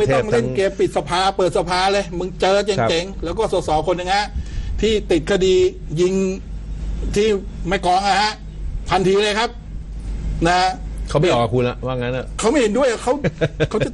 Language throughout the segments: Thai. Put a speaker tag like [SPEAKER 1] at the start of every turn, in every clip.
[SPEAKER 1] ไม่ต้อง
[SPEAKER 2] เทพทั้
[SPEAKER 1] เล่
[SPEAKER 2] ง
[SPEAKER 1] นเกมปิดสภาเปิดสภาเลย มึงเจอเจ๋งๆ แล้วก็สสคนหนึงฮะที่ติดคดียิงที่ไม่กลองอะฮะพันทีเลยครับ นะฮะ
[SPEAKER 2] เขาไม่ออกกับคุณละว่างั้นอะ
[SPEAKER 1] เขาไม่เห็นด้วยอะเขาเขาจะ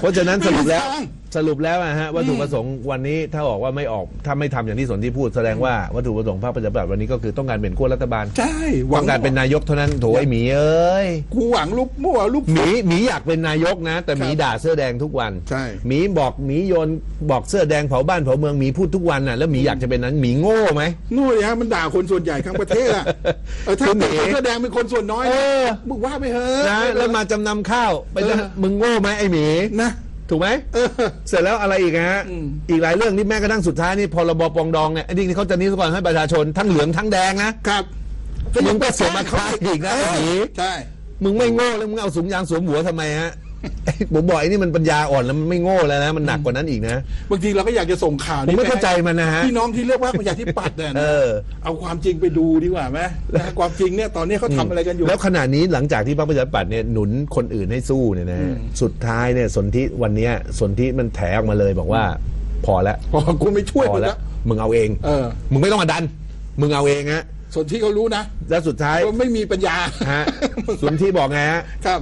[SPEAKER 2] เพราะฉะนั้นสรุปแล้ว
[SPEAKER 1] ไม่มีทาง
[SPEAKER 2] สรุปแล้วอะฮะวัตถุประสงค์วันนี้ถ้าออกว่าไม่ออกถ้าไม่ทำอย่างที่สนที่พูดแสดงว่าวัตถุประสงค์พรรคประชาธิปัตย์วันนี้ก็คือต้องการเป็นขั้วรัฐบาล
[SPEAKER 1] ใช่หวั
[SPEAKER 2] ต้องการเป็นนายกเท่านั้นโถไอหมีเอ้ย
[SPEAKER 1] กูหวังลูกมั่วลูก
[SPEAKER 2] หมีหมีอยากเป็นนายกนะ แต่หมี
[SPEAKER 1] ครับ
[SPEAKER 2] ด่าเสื้อแดงทุกวัน
[SPEAKER 1] ใช่
[SPEAKER 2] หมีบอกหมีโยนบอกเสื้อแดงเผาบ้านเผาเมืองหมีพูดทุกวันน่ะแล้วหมีอยากจะเป็นนั้นหมีโง่ไหม
[SPEAKER 1] นู่นเลยฮะมันด่าคนส่วนใหญ่ทั้งประเทศอะเออถ้า
[SPEAKER 2] คือหมี
[SPEAKER 1] เกิดเสื้อแดงเป็นคนส่วนน้อย
[SPEAKER 2] เอ
[SPEAKER 1] นะ
[SPEAKER 2] อ
[SPEAKER 1] มึงว่าไปเถอะ
[SPEAKER 2] นะแล้วมาจำนำข้าวไปจะ
[SPEAKER 1] เออ
[SPEAKER 2] มึงโง่ไหมไอหมี
[SPEAKER 1] นะ
[SPEAKER 2] ถูกไหม
[SPEAKER 1] เออ
[SPEAKER 2] เสร็จแล้วอะไรอีกฮะ
[SPEAKER 1] อืม
[SPEAKER 2] อีกหลายเรื่องที่แม้กระทั่งสุดท้ายนี่พรบปรองดองเนี่ยไอ้นี่เขาจะนิสกรให้ประชาชนทั้งเหลืองทั้งแดงนะครับมึงก็เสียมาค้าอีกนะไอ้หมี
[SPEAKER 1] ใช่
[SPEAKER 2] มึงไม่โง่แล้วมึงเอาสูงยางสวมหัวทำไมฮะ ผมบอกไอ้นี่มันปัญญาอ่อนแล้วมันไม่โง่แล้วนะมันหนักกว่านั้นอีกนะ
[SPEAKER 1] บางทีเราก็อยากจะส่งข่าว
[SPEAKER 2] ผม
[SPEAKER 1] นี้
[SPEAKER 2] ไม่เข้าใจมันนะฮะ
[SPEAKER 1] พี่น้องที่เรียกว่าประชาธิปัตย์เนี่ย
[SPEAKER 2] เอ
[SPEAKER 1] นะ
[SPEAKER 2] อ
[SPEAKER 1] เอาความจริงไปดูดีกว่าไหมนะความจริงเนี่ยตอนนี้เขาทำอะไรกันอยู่
[SPEAKER 2] แล้วขณะนี้หลังจากที่พรรคประชาธิปัตย์เนี่ยหนุนคนอื่นให้สู้เนี่ยนะฮะสุดท้ายเนี่ยสนธิวันเนี้ยสนธิมันแถออกมาเลยบอกว่า พอแล้ว
[SPEAKER 1] พอกูไม่ช่วย
[SPEAKER 2] พอ
[SPEAKER 1] มึง
[SPEAKER 2] แล้
[SPEAKER 1] แล้ว ว
[SPEAKER 2] มึงเอาเอง
[SPEAKER 1] เออ
[SPEAKER 2] มึงไม่ต้องมาดัน มึงเอาเองฮะ
[SPEAKER 1] ส่วนที่เขารู้นะ
[SPEAKER 2] แล้วสุดท้าย
[SPEAKER 1] ว่าไม่มีปัญญา
[SPEAKER 2] ฮะสนธิบอกไงฮะ
[SPEAKER 1] ครับ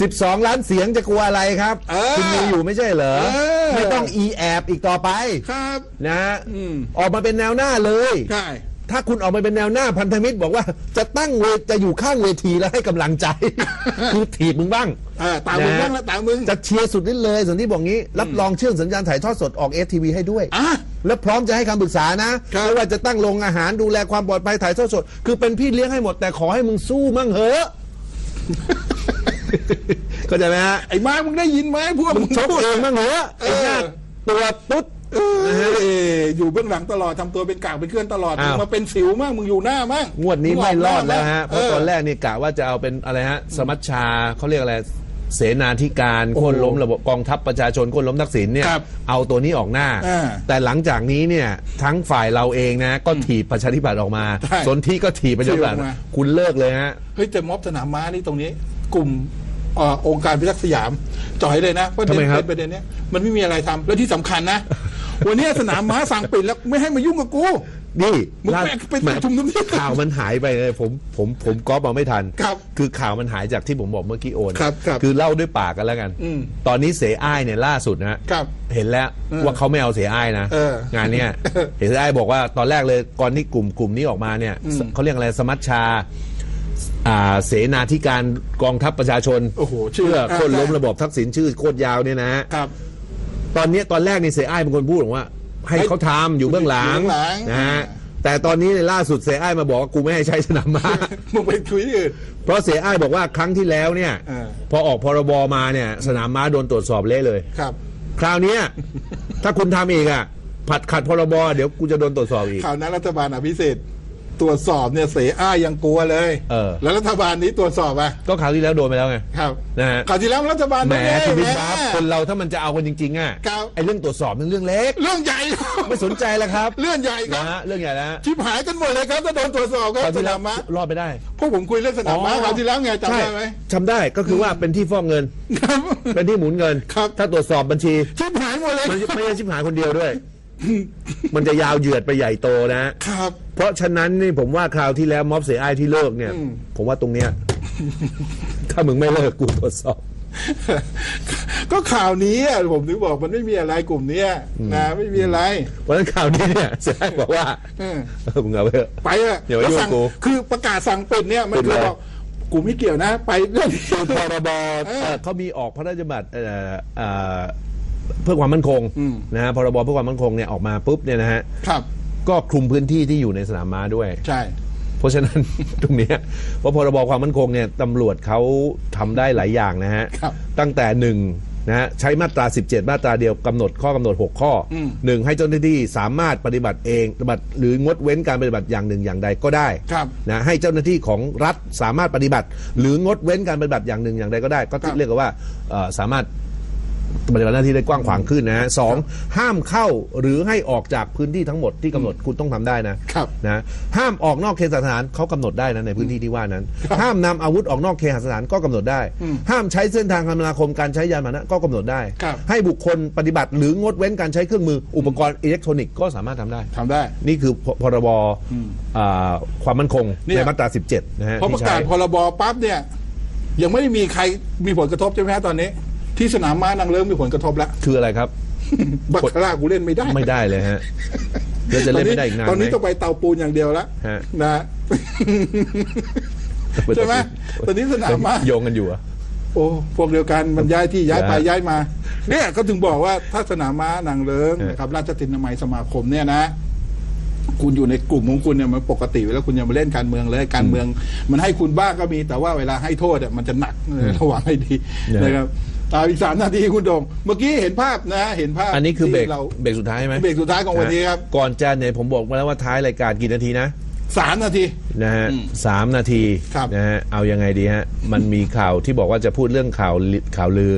[SPEAKER 2] 12 ล้านเสียงจะกลัวอะไรครับ
[SPEAKER 1] เออ
[SPEAKER 2] คุณมีอยู่ไม่ใช่เหรอ
[SPEAKER 1] เออ
[SPEAKER 2] ไม่ต้องอีแอบอีกต่อไป
[SPEAKER 1] ครับ
[SPEAKER 2] นะฮะ
[SPEAKER 1] อืม
[SPEAKER 2] ออกมาเป็นแนวหน้าเลย
[SPEAKER 1] ใช่
[SPEAKER 2] ถ้าคุณออกมาเป็นแนวหน้าพันธมิตรบอกว่าจะตั้งเวจะอยู่ข้างเวทีแล้วให้กำลังใจ คือถีบมึงบ้าง
[SPEAKER 1] เออตามมึง
[SPEAKER 2] นะ
[SPEAKER 1] บ้างละตามมึง
[SPEAKER 2] จะเชียร์สุดฤทธิ์เลยส่วนที่บอกงี้ รับรองเชื่อมสัญญาณถ่ายทอดสดออกเอสทีวีให้ด้วย
[SPEAKER 1] อะ
[SPEAKER 2] แล้วพร้อมจะให้คำปรึกษานะครับ ไม่ว่าจะตั้งโรงอาหารดูแลความปลอดภัยถ่ายทอดสด คือเป็นพี่เลี้ยงให้หมดแต่ขอให้มึงสู้มั่งเหอะ เข้าใจไหมฮะ
[SPEAKER 1] ไอ้มาร์คมึงได้ยินไหมพวก
[SPEAKER 2] มึงชก
[SPEAKER 1] พูด
[SPEAKER 2] เองมั่งเหอะไอ้หน้า
[SPEAKER 1] เออ
[SPEAKER 2] ตัวตุ๊ด
[SPEAKER 1] เอออยู่เบื้องหลังตลอดทำตัวเป็นกากเป็นเคลื่อนตลอด
[SPEAKER 2] อ้าว
[SPEAKER 1] มึงมาเป็นสิวมากมึงอยู่หน้ามาก
[SPEAKER 2] งวดนี้ไม่รอดแล้วฮะ เพราะตอนแร
[SPEAKER 1] ก
[SPEAKER 2] กนี่กะว่าจะเอาเป็นอะไรฮะ สมัชชาเขาเรียกอะไร เสนาธิการโค่นล้มระบบกองทัพประชาชนโค่นล้มทักษิณเนี่ย
[SPEAKER 1] ครับ
[SPEAKER 2] เอาตัวนี้ออกหน้า
[SPEAKER 1] อ่า
[SPEAKER 2] แต่หลังจากนี้เนี่ยทั้งฝ่ายเราเองนะ ก็ถีบประชาธิปัตย์ออกมา
[SPEAKER 1] ใช่
[SPEAKER 2] สนที่ก็ถีบประชาธิปัตย์
[SPEAKER 1] ถีบออกมา
[SPEAKER 2] คุณเลิกเลยฮะ
[SPEAKER 1] เฮ้ยแต่ม็อบสนามม้านี่ตรงนี้ กลุ่มเอ่อองค์การพิทักษ์สยามจ่อยเลยนะประเด็
[SPEAKER 2] ทำไม
[SPEAKER 1] น
[SPEAKER 2] ครับ
[SPEAKER 1] ประเด็นเนี้ยมันไม่มีอะไรทำแล้วที่สำคัญนะ วันนี้สนามม้าสั่งปิดแล้วไม่ให้มายุ่งกับกู
[SPEAKER 2] นี่
[SPEAKER 1] มึง
[SPEAKER 2] ล่า
[SPEAKER 1] ไปไป
[SPEAKER 2] แหม
[SPEAKER 1] ชุมนุมที่
[SPEAKER 2] ข่าวมันหายไปเลยผมผมผมก๊อปมาไม่ทัน
[SPEAKER 1] ครับ
[SPEAKER 2] คือข่าวมันหายจากที่ผมบอกเมื่อกี้โอน
[SPEAKER 1] ครับครับ
[SPEAKER 2] คือเล่าด้วยปากกันแล้วกัน
[SPEAKER 1] อืม
[SPEAKER 2] ตอนนี้เสอ้ายเนี่ยล่าสุดนะฮะ
[SPEAKER 1] ครับ
[SPEAKER 2] เห็นแล้ว
[SPEAKER 1] เออ
[SPEAKER 2] ว่าเขาไม่เอาเสียอ้ายนะ
[SPEAKER 1] เอองา
[SPEAKER 2] นเนี้ยเห็นเสียอ้ายบอกว่าตอนแรกเลยก่อนที่กลุ่มกลุ่มนี้ออกมาเนี่ย
[SPEAKER 1] อืม
[SPEAKER 2] เขาเรียกอะไรสมัชชา อ่าเสนาธิการกองทัพประชาชน
[SPEAKER 1] โอ้โหชื่อ
[SPEAKER 2] เพื่อคนล้ม
[SPEAKER 1] อ่า
[SPEAKER 2] ระบบทักษิณชื่อโคตรยาวเนี่ยนะฮะ
[SPEAKER 1] ครับ
[SPEAKER 2] ตอนเนี้ยตอนแรกนี่เสียอ้ายเป็นคนพูดบอกว่าให้เขาทำอยู่เบื้องหลัง
[SPEAKER 1] อยู่เบื้องหลัง
[SPEAKER 2] นะฮะแต่ตอนนี้ในยล่าสุดเสียอ้ายมาบอกว่ากูไม่ให้ใช้สนามม้า
[SPEAKER 1] มึงไปคุยที่อื่น
[SPEAKER 2] เพราะเสียอ้ายบอกว่าครั้งที่แล้วเนี่ย
[SPEAKER 1] เออ
[SPEAKER 2] พอออกพรบมาเนี่ย สนามม้าโดนตรวจสอบเละเลย
[SPEAKER 1] ครับ
[SPEAKER 2] คราวเนี้ย ถ้าคุณทำอีกอะผัดขัดพรบเดี๋ยวกูจะโดนตรวจสอบอีก
[SPEAKER 1] ข่าวนั้นรัฐบาลอภิสิทธิ์ ตรวจสอบเนี่ยเสอ้ายยังกลัวเลย
[SPEAKER 2] เออ
[SPEAKER 1] แล้วรัฐบาลนี้ตรวจสอบอะ
[SPEAKER 2] ก็คราวที่แล้วโดนไปแล้วไง
[SPEAKER 1] ครับ
[SPEAKER 2] นะฮะ
[SPEAKER 1] ข่าวที่แล้วรัฐบาล
[SPEAKER 2] แหม
[SPEAKER 1] ไม่ได้
[SPEAKER 2] คุณบิ๊ก
[SPEAKER 1] แหม
[SPEAKER 2] ครับ คนเราถ้ามันจะเอากันจริงๆอะ
[SPEAKER 1] ครับ
[SPEAKER 2] ไอ้เรื่องตรวจสอบนั่นเรื่องเล็ก
[SPEAKER 1] เรื่องใหญ่
[SPEAKER 2] ไม่สนใจแล้วครับ
[SPEAKER 1] เรื่องใหญ่ครั
[SPEAKER 2] นะ
[SPEAKER 1] บ
[SPEAKER 2] ฮะเรื่องใหญ่แล้วฮะ
[SPEAKER 1] ชิบหายกันหมดเลยครับถ้าโดนตรวจสอบค
[SPEAKER 2] ค
[SPEAKER 1] รั
[SPEAKER 2] รา
[SPEAKER 1] บ
[SPEAKER 2] ว
[SPEAKER 1] ส
[SPEAKER 2] ที่แล้
[SPEAKER 1] นาวมม้าร
[SPEAKER 2] อดไปได้
[SPEAKER 1] พวกผมคุยเรื่องสนามม้าคราวที่แล้วไงจำ
[SPEAKER 2] ใช่
[SPEAKER 1] ได้ไหม
[SPEAKER 2] จำได้ก็คือว่าเป็นที่ฟอกเงิน
[SPEAKER 1] ครับ
[SPEAKER 2] เป็นที่หมุนเงิน
[SPEAKER 1] ครับ
[SPEAKER 2] ถ้าตรวจสอบบัญชี
[SPEAKER 1] ชิบหายหมดเลย
[SPEAKER 2] มันไม่ใช่ชิบหายคนเดียวด้วย มันจะยาวเหยียดไปใหญ่โตนะ
[SPEAKER 1] ครับ
[SPEAKER 2] เพราะฉะนั้นนี่ผมว่าคราวที่แล้วม็อบเสียอ้ายที่เลิกเนี่ย
[SPEAKER 1] อืม
[SPEAKER 2] ผมว่าตรงเนี้ย ถ้ามึงไม่เลิกกูตรวจสอบ
[SPEAKER 1] ก็ข่าวนี้อะผมถึงบอกมันไม่มีอะไรกลุ่มเนี้ยนะไม่มีอะไร
[SPEAKER 2] เพราะฉะนั้นข่าวนี้เนี่ยเสียอ้ายบอกว่า
[SPEAKER 1] เออ
[SPEAKER 2] เออมึงเอาไปเถอะ
[SPEAKER 1] ไปอะ
[SPEAKER 2] อย่ามายุ่ง
[SPEAKER 1] แล้วสั่
[SPEAKER 2] กู
[SPEAKER 1] คือประกาศสั่งปิดเนี่ยมัน
[SPEAKER 2] ปิด
[SPEAKER 1] คือ
[SPEAKER 2] เลย
[SPEAKER 1] บอกกูไม่เกี่ยวนะ ไปเรื่อง
[SPEAKER 2] พรบ
[SPEAKER 1] เออ
[SPEAKER 2] เอ่อเขามีออกพระราชบัญญัติเอ่อเอ่อ เพื่อความมั่นคง
[SPEAKER 1] อืม
[SPEAKER 2] นะฮะพรบเพื่อความมั่นคงเนี่ยออกมาปุ๊บเนี่ยนะฮะ
[SPEAKER 1] ครับ
[SPEAKER 2] ก็คลุมพื้นที่ที่อยู่ในสนามม้าด้วย
[SPEAKER 1] ใช่
[SPEAKER 2] เพราะฉะนั้น ตรงเนี้ยเพราะพรบความมั่นคงเนี่ยตำรวจเขาทำได้หลายอย่างนะฮะ
[SPEAKER 1] ครับ
[SPEAKER 2] ตั้งแต่หนึ่งนะฮะใช้มาตรา 17 มาตราเดียวกำหนดข้อกำหนด 6 ข้ออ
[SPEAKER 1] ม
[SPEAKER 2] หนึ่งให้เจ้าหน้าที่สามารถปฏิบัติเองปฏิบัติหรืองดเว้นการปฏิบัติอย่างหนึ่งอย่างใดก็ได้
[SPEAKER 1] ครับ
[SPEAKER 2] นะให้เจ้าหน้าที่ของรัฐสามารถปฏิบัติ หรืองดเว้นการปฏิบัติอย่างหนึ่งอย่างใดก็ได้ ก็
[SPEAKER 1] ครับ
[SPEAKER 2] เรียกว่าเอ่อสามารถ ปฏิบัติหน้าที่ได้กว้างขวางขึ้นนะฮะสองห้ามเข้าหรือให้ออกจากพื้นที่ทั้งหมดที่กำหนดคุณต้องทำได้นะครับนะห้ามออกนอกเขตสถานเขากำหนดได้นะในพื้นที่ที่ว่านั้น ห้ามนำอาวุธออกนอกเคหสถานก็กำหนดได้ห้ามใช้เส้นทางคมนาคมการใช้ยานพาหนะก็กำหนดได้
[SPEAKER 1] ครับ
[SPEAKER 2] ให้บุคคลปฏิบัติหรืองดเว้นการใช้เครื่องมืออุปกรณ์อิเล็กทรอนิกส์ก็สามารถทำได้
[SPEAKER 1] ทำได้
[SPEAKER 2] นี่คือพพรบอ่าความมั่นคง
[SPEAKER 1] เนี่ย
[SPEAKER 2] ในมาตรา 17 นะฮะ
[SPEAKER 1] พอประ
[SPEAKER 2] ที่
[SPEAKER 1] กา
[SPEAKER 2] ใช้
[SPEAKER 1] ศพรบปั๊บเนี่ย ยังไม่ได้มีใครมีผลกระทบใช่ไหมฮะตอนนี้ ที่สนามม้านางเลิ้งมีผลกระทบแล้ว
[SPEAKER 2] คืออะไรครับ
[SPEAKER 1] บัคคาร่ากูเล่นไม่ได้
[SPEAKER 2] ไม่ได้เลยฮะแล้วจะเล่นไม่ได้อีกนาน
[SPEAKER 1] ตอน
[SPEAKER 2] ไหม
[SPEAKER 1] นี้ต้องไปเตาปูนอย่างเดียวแล้ว
[SPEAKER 2] ฮะ
[SPEAKER 1] นะใช่ไหมตอนนี้สนามม้า
[SPEAKER 2] โยงกันอยู่อะ
[SPEAKER 1] โอ้พวกเดียวกันมันย้ายที่ย้ายไป
[SPEAKER 2] นะ
[SPEAKER 1] ย้ายมา เนี่ยก็ถึงบอกว่าถ้าสนามม้านางเลิ้งนะครับราชตินามัยสมาคมเนี่ยนะคุณอยู่ในกลุ่มของคุณเนี่ยมันปกติอยู่แล้วคุณยังมาเล่นการเมืองเลยการเมือง มันให้คุณบ้างก็มีแต่ว่าเวลาให้โทษอะมันจะหนักระวังให้ดี
[SPEAKER 2] นะ
[SPEAKER 1] นะครับ ตามอีกสามนาทีคุณโดงเมื่อกี้เห็นภาพนะ เห็นภาพ
[SPEAKER 2] อันนี้คือเบรก
[SPEAKER 1] ที่เรา
[SPEAKER 2] เบรกสุดท้ายไหม
[SPEAKER 1] เบรกสุดท้ายของวันนี้ครับ
[SPEAKER 2] ก่อนจะเนี่ยผมบอกมาแล้วว่าท้ายรายการกี่นาทีนะ
[SPEAKER 1] สามนาที
[SPEAKER 2] นะฮะ
[SPEAKER 1] อืม
[SPEAKER 2] สามนาที
[SPEAKER 1] ครับ
[SPEAKER 2] นะฮะเอายังไงดีฮะ มันมีข่าวที่บอกว่าจะพูดเรื่องข่าวลิข่าวลือ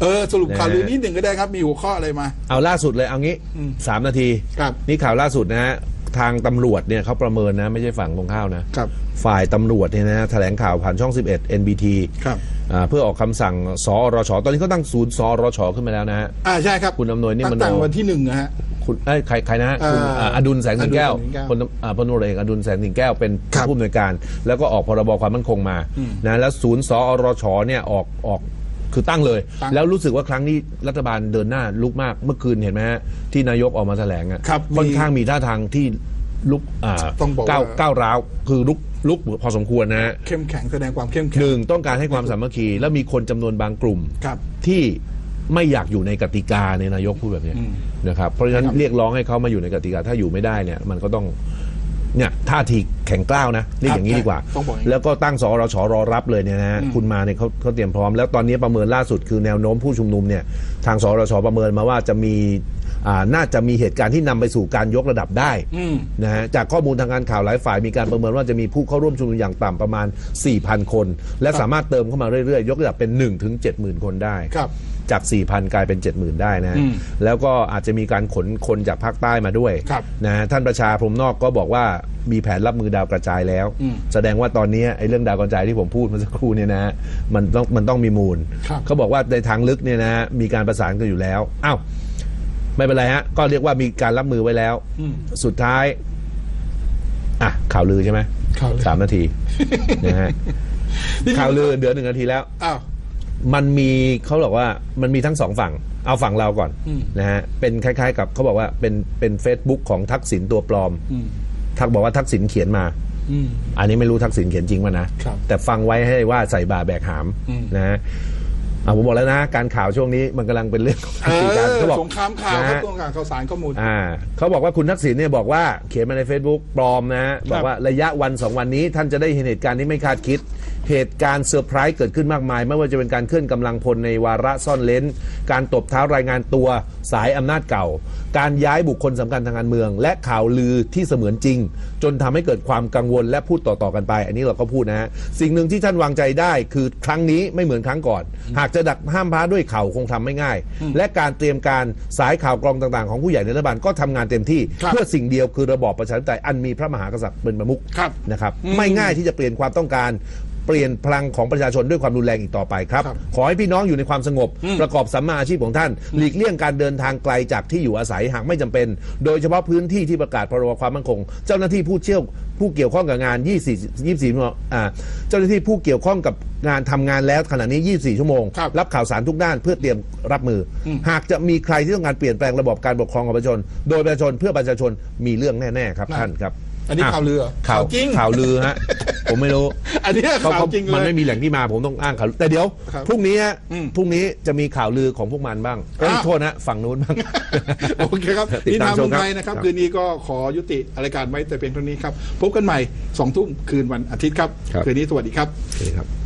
[SPEAKER 1] เออสรุปข่าว
[SPEAKER 2] นะฮะ
[SPEAKER 1] ลือนิดหนึ่งก็ได้ครับมีหัวข้ออะไรมา
[SPEAKER 2] เอาล่าสุดเลยเอางี้
[SPEAKER 1] อืม
[SPEAKER 2] สามนาที
[SPEAKER 1] ครับ
[SPEAKER 2] นี่ข่าวล่าสุดนะฮะ ทางตำรวจเนี่ยเขาประเมินนะ ไม่ใช่ฝั่งตรงข้าวนะ
[SPEAKER 1] ครับ
[SPEAKER 2] ฝ่ายตำรวจเนี่ยนะฮะแถลงข่าวผ่านช่อง 11 NBT
[SPEAKER 1] ครับ
[SPEAKER 2] อ่าเพื่อออกคำสั่งสอรชตอนนี้เขาตั้งศูนย์สอรชขึ้นมาแล้วนะฮะ
[SPEAKER 1] อ่าใช่ครับ
[SPEAKER 2] คุณอำนวยนิมมโน
[SPEAKER 1] ตั้งแต่วันที่หนึ่งนะฮะ
[SPEAKER 2] คุณเอ้ยใครใครนะฮะคุณ
[SPEAKER 1] อ่า
[SPEAKER 2] อ่าอดุลแสงสิงแก้ว
[SPEAKER 1] อดุลแสงสิงแก้ว
[SPEAKER 2] พลตำอ่าพลตำรวจเอกอดุลแสงสิงแก้วเป็น
[SPEAKER 1] ครับ
[SPEAKER 2] ผู้อำนวยการ แล้วก็ออกพรบความมั่นคงมานะแล้วศูนย์สอรชเนี่ยออกออก คือตั้งเลย
[SPEAKER 1] ตั้ง
[SPEAKER 2] แล้วรู้สึกว่าครั้งนี้รัฐบาลเดินหน้าลุกมากเมื่อคืนเห็นไหมฮะที่นายกออกมาแถลงอะ
[SPEAKER 1] ครับ
[SPEAKER 2] ค่อน
[SPEAKER 1] มี
[SPEAKER 2] ข้างมีท่าทางที่ลุกอ่า
[SPEAKER 1] ต้องบอกว่า
[SPEAKER 2] ก้าวก้าวร้าวคือลุกลุกพอสมควรนะฮะ
[SPEAKER 1] เข้มแข็งแสดงความเข้ม
[SPEAKER 2] ห
[SPEAKER 1] แข็ง
[SPEAKER 2] นึ่งต้องการให้ความสามัคคี แล้วมีคนจำนวนบางกลุ่ม
[SPEAKER 1] ครับ
[SPEAKER 2] ที่ไม่อยากอยู่ในกติกาในนายกพูดแบบเนี้ย
[SPEAKER 1] อืม
[SPEAKER 2] นะครับเพราะฉะนั้น
[SPEAKER 1] ครับ
[SPEAKER 2] เรียกร้องให้เขามาอยู่ในกติกาถ้าอยู่ไม่ได้เนี่ยมันก็ต้อง เนี่ยท่าทีแข็งกล้าวนะเรียกอย่างนี้ดีกว่า
[SPEAKER 1] ต้องบอกอย่างนี้
[SPEAKER 2] แล้วก็ตั้งสอรชรอรับเลยเนี่ยนะฮะ
[SPEAKER 1] อืม
[SPEAKER 2] คุณมาเนี่ยเขาเขาเตรียมพร้อม แล้วตอนนี้ประเมินล่าสุดคือแนวโน้มผู้ชุมนุมเนี่ยทางสรชประเมินมาว่าจะมีอ่า น่าจะมีเหตุการณ์ที่นำไปสู่การยกระดับได้
[SPEAKER 1] อืม
[SPEAKER 2] นะฮะจากข้อมูลทางการข่าวหลายฝ่ายมีการประเมินว่าจะมีผู้เข้าร่วมชุมนุมอย่างต่ำประมาณ 4,000 คน และสามารถเติมเข้ามาเรื่อยๆ ยกระดับเป็น 1 ถึง 70,000 คนได้
[SPEAKER 1] ครับ
[SPEAKER 2] จาก 4,000 กลายเป็น 70,000 ได้นะฮะ
[SPEAKER 1] อืม
[SPEAKER 2] แล้วก็อาจจะมีการขนคนจากภาคใต้มาด้วย
[SPEAKER 1] ครับ
[SPEAKER 2] นะฮะท่านประชาพรหมนอกก็บอกว่ามีแผนรับมือดาวกระจายแล้ว
[SPEAKER 1] อืม
[SPEAKER 2] แสดงว่าตอนนี้ไอ้เรื่องดาวกระจายที่ผมพูดเมื่อสักครู่เนี่ยนะฮะมันต้องมันต้องมีมูล
[SPEAKER 1] ครับ
[SPEAKER 2] เขาบอกว่าในทางลึกเนี่ยนะฮะมีการประสานกันอยู่แล้วอ้าว ไม่เป็นไรฮะ ก็เรียกว่ามีการรับมือไว้แล้ว
[SPEAKER 1] อืม
[SPEAKER 2] สุดท้าย อะ ข่าวลือใช่ไหม
[SPEAKER 1] ข่าวลือ
[SPEAKER 2] สามนาทีนะฮะ
[SPEAKER 1] นี่
[SPEAKER 2] ข่าวลือเดือนหนึ่งนาทีแล้ว
[SPEAKER 1] อ้าว
[SPEAKER 2] มันมีเขาบอกว่ามันมีทั้งสองฝั่ง เอาฝั่งเราก่อน
[SPEAKER 1] อืม
[SPEAKER 2] นะฮะเป็นคล้าย ๆ กับเขาบอกว่าเป็นเป็นเฟซบุ๊กของทักษิณตัวปลอม
[SPEAKER 1] อืม
[SPEAKER 2] ทักบอกว่าทักษิณเขียนมา
[SPEAKER 1] อืม
[SPEAKER 2] อันนี้ไม่รู้ทักษิณเขียนจริงป่ะนะ
[SPEAKER 1] ครับ
[SPEAKER 2] แต่ฟังไว้ให้ว่าใส่บาแบกหาม
[SPEAKER 1] อืม
[SPEAKER 2] นะฮะ อะผมบอกแล้วนะ การข่าวช่วงนี้มันกำลังเป็นเรื่องของ
[SPEAKER 1] เอ
[SPEAKER 2] การ
[SPEAKER 1] อ
[SPEAKER 2] เขาบอก
[SPEAKER 1] สงครามข่าว
[SPEAKER 2] นะ
[SPEAKER 1] ครับ
[SPEAKER 2] ฮะ
[SPEAKER 1] สงครามข่าวสารข้อมูล
[SPEAKER 2] อ่าเขาบอกว่าคุณทักษิณเนี่ยบอกว่าเขียนมาใน Facebook ปลอมนะฮะบอกว่าระยะวันสองวันนี้ท่านจะได้เห็นเหตุการณ์ที่ไม่คาดคิดเหตุการณ์เซอร์ไพรส์เกิดขึ้นมากมาย ไม่ว่าจะเป็นการเคลื่อนกำลังพลในวาระซ่อนเลนการตบเท้ารายงานตัวสายอำนาจเก่า การย้ายบุคคลสำคัญทางการเมือง และข่าวลือที่เสมือนจริง จนทำให้เกิดความกังวลและพูดต่อๆกันไป อันนี้เราก็พูดนะฮะสิ่งหนึ่งที่ท่านวางใจได้คือครั้งนี้ไม่เหมือนครั้งก่อน หากจะดักห้ามพระด้วยเข่าคงทำไม่ง่าย และการเตรียมการสายข่าวกรองต่างๆ ของผู้ใหญ่ในรัฐบาลก็ทำงานเต็มที่
[SPEAKER 1] ครับ
[SPEAKER 2] เพื่อสิ่งเดียวคือระบอบประชาธิปไตยอันมีพระมหากษัตริย์เป็นประมุข
[SPEAKER 1] ครับ
[SPEAKER 2] นะครับไม่ง่ายที่จะเปลี่ยนความต้องการ เปลี่ยนพลังของประชาชนด้วยความรุนแรงอีกต่อไปครับ
[SPEAKER 1] ครับ
[SPEAKER 2] ขอให้พี่น้องอยู่ในความสงบ
[SPEAKER 1] อืม
[SPEAKER 2] ประกอบสัมมาอาชีพของท่าน หลีกเลี่ยงการเดินทางไกลจากที่อยู่อาศัยหากไม่จำเป็น โดยเฉพาะพื้นที่ที่ประกาศพรบความมั่นคง เจ้าหน้าที่ผู้เชี่ยวผู้เกี่ยวข้องกับงาน 24 24ชั่วโมงอ่าเจ้าหน้าที่ผู้เกี่ยวข้องกับงานทำงานแล้วขณะนี้ 24 ชั่วโมง
[SPEAKER 1] ครับ
[SPEAKER 2] รับข่าวสารทุกด้านเพื่อเตรียมรับมืออ
[SPEAKER 1] ม
[SPEAKER 2] หากจะมีใครที่ต้องการเปลี่ยนแปลงระบบการปกครองของประชาชน โดยประชาชนเพื่อประชาชนมีเรื่องแน่ ๆ ครับท่านครับ
[SPEAKER 1] อันนี้ข่าวลือเหรอ
[SPEAKER 2] ข่าว
[SPEAKER 1] ข่าวจริง
[SPEAKER 2] ข่าวลือฮะผมไม่รู้
[SPEAKER 1] อันนี้
[SPEAKER 2] เขา
[SPEAKER 1] ข่าว
[SPEAKER 2] เขา
[SPEAKER 1] จริงเล
[SPEAKER 2] มัน
[SPEAKER 1] ย
[SPEAKER 2] ไม่มีแหล่งที่มาผมต้องอ้างข่าวแต่เดี๋ยว
[SPEAKER 1] ครับ
[SPEAKER 2] พรุ่งนี้ฮะ
[SPEAKER 1] อืม
[SPEAKER 2] พรุ่งนี้จะมีข่าวลือของพวกมันบ้างเอ้ย
[SPEAKER 1] อ้าว
[SPEAKER 2] โทษนะฝั่งนู้นบ้าง
[SPEAKER 1] โอเคครับ
[SPEAKER 2] ติด
[SPEAKER 1] นี่
[SPEAKER 2] ตาม
[SPEAKER 1] ทาง
[SPEAKER 2] ช
[SPEAKER 1] เมื
[SPEAKER 2] ม
[SPEAKER 1] อง
[SPEAKER 2] ครับ
[SPEAKER 1] ไทยนะครับ
[SPEAKER 2] ครับ
[SPEAKER 1] คืนนี้ก็ขอยุติรายการไว้แต่เพียงเท่านี้ครับ พบกันใหม่สองทุ่มคืนวันอาทิตย์ครับ
[SPEAKER 2] ครับ
[SPEAKER 1] คืนนี้สวัสดีครับ
[SPEAKER 2] นี่ครับ